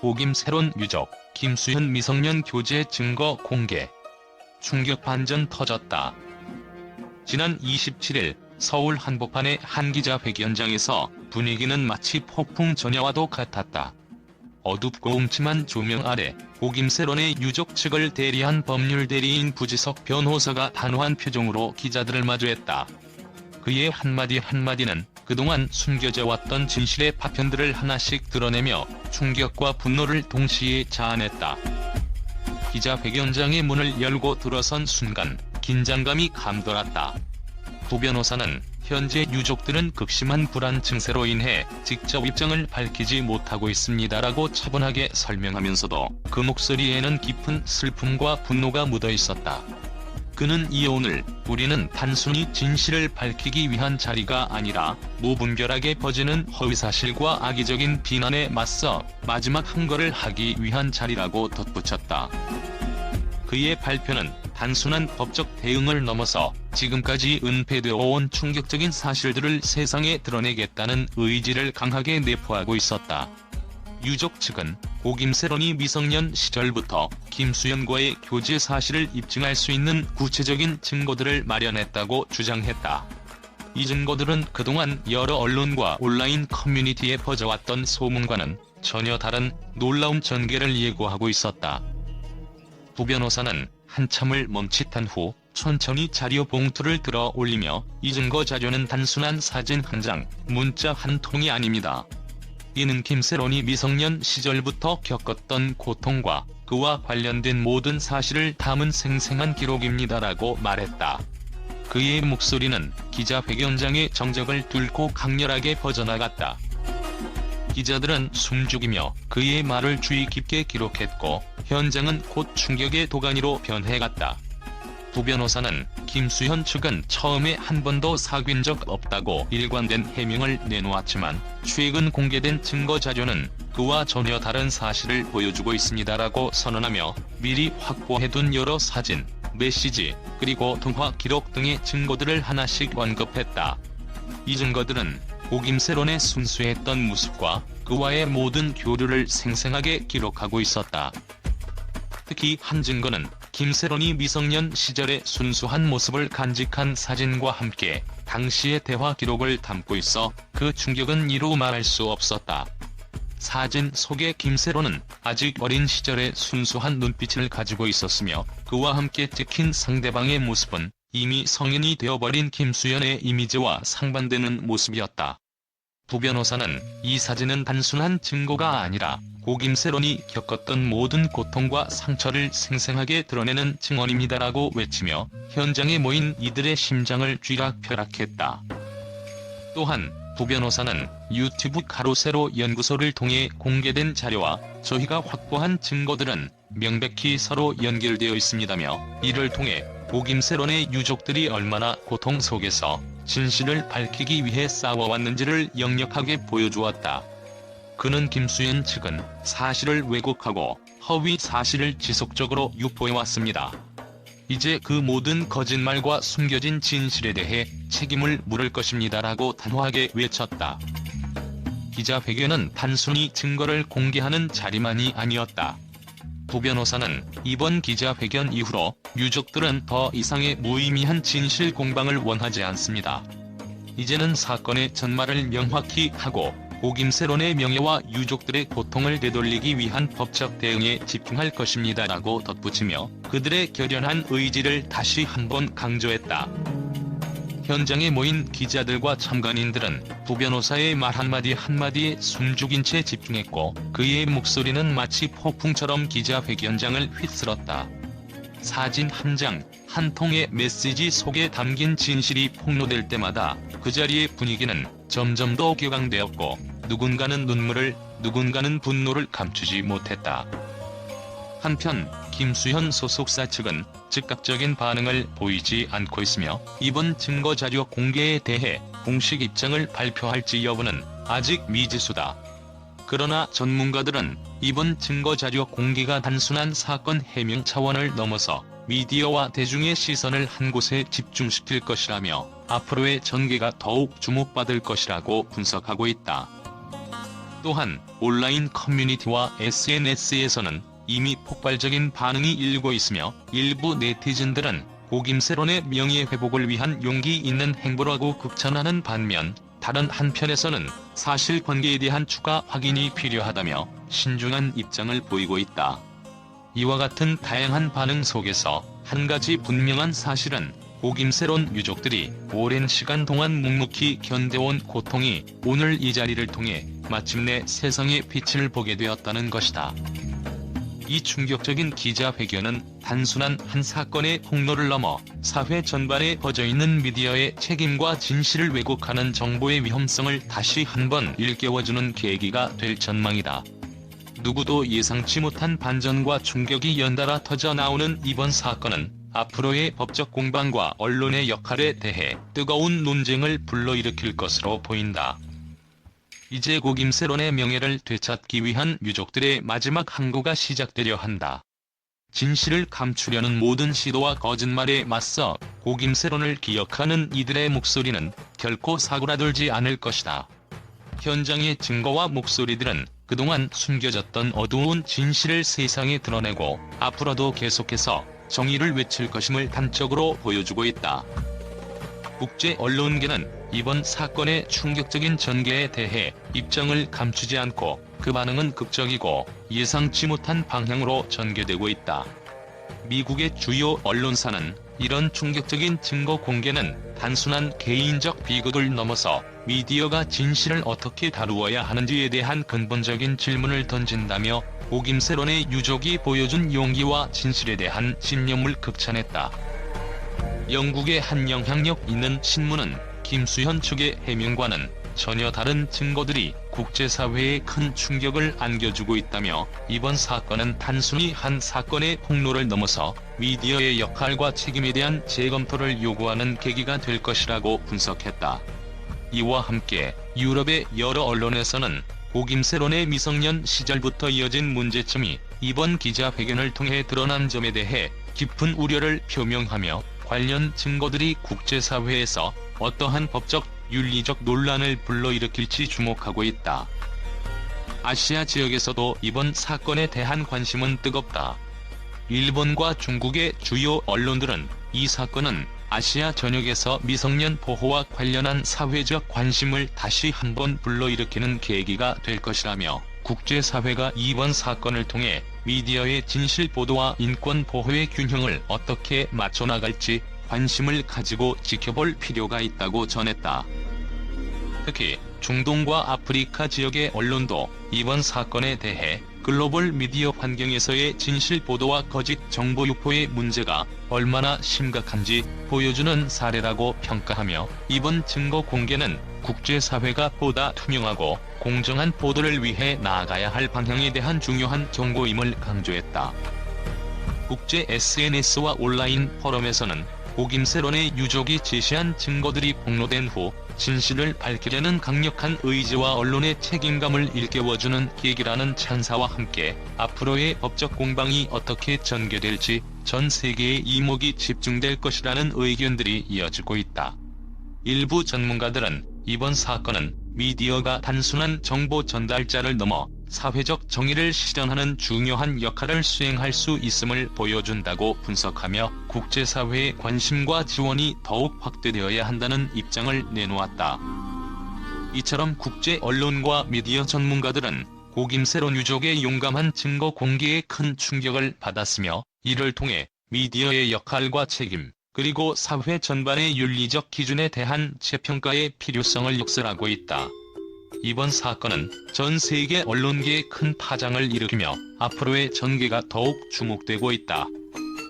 보김 새론 유족, 김수현 미성년 교제 증거 공개. 충격 반전 터졌다. 지난 27일 서울 한복판의 한 기자 회견장에서 분위기는 마치 폭풍 전야와도 같았다. 어둡고 음침한 조명 아래 보김세론의 유족 측을 대리한 법률 대리인 부지석 변호사가 단호한 표정으로 기자들을 마주했다. 그의 한마디 한마디는 그동안 숨겨져 왔던 진실의 파편들을 하나씩 드러내며 충격과 분노를 동시에 자아냈다. 기자회견장의 문을 열고 들어선 순간 긴장감이 감돌았다. 부 변호사는 현재 유족들은 극심한 불안 증세로 인해 직접 입장을 밝히지 못하고 있습니다라고 차분하게 설명하면서도 그 목소리에는 깊은 슬픔과 분노가 묻어 있었다. 그는 이오늘 우리는 단순히 진실을 밝히기 위한 자리가 아니라 무분별하게 퍼지는 허위사실과 악의적인 비난에 맞서 마지막 한거를 하기 위한 자리라고 덧붙였다. 그의 발표는 단순한 법적 대응을 넘어서 지금까지 은폐되어 온 충격적인 사실들을 세상에 드러내겠다는 의지를 강하게 내포하고 있었다. 유족 측은 고김세론이 미성년 시절부터 김수현과의 교제 사실을 입증할 수 있는 구체적인 증거들을 마련했다고 주장했다. 이 증거들은 그동안 여러 언론과 온라인 커뮤니티에 퍼져왔던 소문과는 전혀 다른 놀라운 전개를 예고하고 있었다. 부 변호사는 한참을 멈칫한 후 천천히 자료 봉투를 들어 올리며 이 증거 자료는 단순한 사진 한 장, 문자 한 통이 아닙니다. 이는 김세론이 미성년 시절부터 겪었던 고통과 그와 관련된 모든 사실을 담은 생생한 기록입니다라고 말했다. 그의 목소리는 기자회견장의 정적을 뚫고 강렬하게 퍼져나갔다. 기자들은 숨죽이며 그의 말을 주의 깊게 기록했고 현장은 곧 충격의 도가니로 변해갔다. 부 변호사는 김수현 측은 처음에 한 번도 사귄 적 없다고 일관된 해명을 내놓았지만 최근 공개된 증거 자료는 그와 전혀 다른 사실을 보여주고 있습니다라고 선언하며 미리 확보해둔 여러 사진, 메시지, 그리고 통화 기록 등의 증거들을 하나씩 언급했다. 이 증거들은 고김세론의 순수했던 모습과 그와의 모든 교류를 생생하게 기록하고 있었다. 특히 한 증거는 김세론이 미성년 시절의 순수한 모습을 간직한 사진과 함께 당시의 대화 기록을 담고 있어 그 충격은 이루 말할 수 없었다. 사진 속의 김세론은 아직 어린 시절의 순수한 눈빛을 가지고 있었으며 그와 함께 찍힌 상대방의 모습은 이미 성인이 되어버린 김수현의 이미지와 상반되는 모습이었다. 부 변호사는 이 사진은 단순한 증거가 아니라 고김세론이 겪었던 모든 고통과 상처를 생생하게 드러내는 증언입니다라고 외치며 현장에 모인 이들의 심장을 쥐락펴락했다. 또한 부 변호사는 유튜브 가로세로 연구소를 통해 공개된 자료와 저희가 확보한 증거들은 명백히 서로 연결되어 있습니다며 이를 통해 고김세론의 유족들이 얼마나 고통 속에서 진실을 밝히기 위해 싸워왔는지를 역력하게 보여주었다. 그는 김수현 측은 사실을 왜곡하고 허위 사실을 지속적으로 유포해왔습니다. 이제 그 모든 거짓말과 숨겨진 진실에 대해 책임을 물을 것입니다라고 단호하게 외쳤다. 기자회견은 단순히 증거를 공개하는 자리만이 아니었다. 부 변호사는 이번 기자회견 이후로 유족들은 더 이상의 무의미한 진실 공방을 원하지 않습니다. 이제는 사건의 전말을 명확히 하고 고김세론의 명예와 유족들의 고통을 되돌리기 위한 법적 대응에 집중할 것입니다 라고 덧붙이며 그들의 결연한 의지를 다시 한번 강조했다. 현장에 모인 기자들과 참관인들은 부 변호사의 말 한마디 한마디에 숨죽인 채 집중했고 그의 목소리는 마치 폭풍처럼 기자회견장을 휩쓸었다. 사진 한 장, 한 통의 메시지 속에 담긴 진실이 폭로될 때마다 그 자리의 분위기는 점점 더 격앙되었고 누군가는 눈물을, 누군가는 분노를 감추지 못했다. 한편 김수현 소속사 측은 즉각적인 반응을 보이지 않고 있으며 이번 증거자료 공개에 대해 공식 입장을 발표할지 여부는 아직 미지수다. 그러나 전문가들은 이번 증거자료 공개가 단순한 사건 해명 차원을 넘어서 미디어와 대중의 시선을 한 곳에 집중시킬 것이라며 앞으로의 전개가 더욱 주목받을 것이라고 분석하고 있다. 또한 온라인 커뮤니티와 SNS에서는 이미 폭발적인 반응이 일고 있으며 일부 네티즌들은 고김세론의 명예 회복을 위한 용기 있는 행보라고 극찬하는 반면 다른 한편에서는 사실관계에 대한 추가 확인이 필요하다며 신중한 입장을 보이고 있다. 이와 같은 다양한 반응 속에서 한 가지 분명한 사실은 고김세론 유족들이 오랜 시간 동안 묵묵히 견뎌온 고통이 오늘 이 자리를 통해 마침내 세상의 빛을 보게 되었다는 것이다. 이 충격적인 기자회견은 단순한 한 사건의 폭로를 넘어 사회 전반에 퍼져있는 미디어의 책임과 진실을 왜곡하는 정보의 위험성을 다시 한번 일깨워주는 계기가 될 전망이다. 누구도 예상치 못한 반전과 충격이 연달아 터져 나오는 이번 사건은 앞으로의 법적 공방과 언론의 역할에 대해 뜨거운 논쟁을 불러일으킬 것으로 보인다. 이제 고김세론의 명예를 되찾기 위한 유족들의 마지막 항구가 시작되려 한다. 진실을 감추려는 모든 시도와 거짓말에 맞서 고김세론을 기억하는 이들의 목소리는 결코 사그라들지 않을 것이다. 현장의 증거와 목소리들은 그동안 숨겨졌던 어두운 진실을 세상에 드러내고 앞으로도 계속해서 정의를 외칠 것임을 단적으로 보여주고 있다. 국제 언론계는 이번 사건의 충격적인 전개에 대해 입장을 감추지 않고 그 반응은 극적이고 예상치 못한 방향으로 전개되고 있다. 미국의 주요 언론사는 이런 충격적인 증거 공개는 단순한 개인적 비극을 넘어서 미디어가 진실을 어떻게 다루어야 하는지에 대한 근본적인 질문을 던진다며 오김세론의 유족이 보여준 용기와 진실에 대한 신념을 극찬했다. 영국의 한 영향력 있는 신문은 김수현 측의 해명과는 전혀 다른 증거들이 국제사회에 큰 충격을 안겨주고 있다며 이번 사건은 단순히 한 사건의 폭로를 넘어서 미디어의 역할과 책임에 대한 재검토를 요구하는 계기가 될 것이라고 분석했다. 이와 함께 유럽의 여러 언론에서는 고김세론의 미성년 시절부터 이어진 문제점이 이번 기자회견을 통해 드러난 점에 대해 깊은 우려를 표명하며 관련 증거들이 국제사회에서 어떠한 법적, 윤리적 논란을 불러일으킬지 주목하고 있다. 아시아 지역에서도 이번 사건에 대한 관심은 뜨겁다. 일본과 중국의 주요 언론들은 이 사건은 아시아 전역에서 미성년 보호와 관련한 사회적 관심을 다시 한번 불러일으키는 계기가 될 것이라며 국제사회가 이번 사건을 통해 미디어의 진실 보도와 인권 보호의 균형을 어떻게 맞춰나갈지 관심을 가지고 지켜볼 필요가 있다고 전했다. 특히 중동과 아프리카 지역의 언론도 이번 사건에 대해 글로벌 미디어 환경에서의 진실 보도와 거짓 정보 유포의 문제가 얼마나 심각한지 보여주는 사례라고 평가하며 이번 증거 공개는 국제사회가 보다 투명하고 공정한 보도를 위해 나아가야 할 방향에 대한 중요한 경고임을 강조했다. 국제 SNS와 온라인 포럼에서는 오김세론의 유족이 제시한 증거들이 폭로된 후 진실을 밝히려는 강력한 의지와 언론의 책임감을 일깨워주는 계기라는 찬사와 함께 앞으로의 법적 공방이 어떻게 전개될지 전 세계의 이목이 집중될 것이라는 의견들이 이어지고 있다. 일부 전문가들은 이번 사건은 미디어가 단순한 정보 전달자를 넘어 사회적 정의를 실현하는 중요한 역할을 수행할 수 있음을 보여준다고 분석하며 국제사회의 관심과 지원이 더욱 확대되어야 한다는 입장을 내놓았다. 이처럼 국제 언론과 미디어 전문가들은 고김세론 유족의 용감한 증거 공개에 큰 충격을 받았으며 이를 통해 미디어의 역할과 책임, 그리고 사회 전반의 윤리적 기준에 대한 재평가의 필요성을 역설하고 있다. 이번 사건은 전 세계 언론계에 큰 파장을 일으키며 앞으로의 전개가 더욱 주목되고 있다.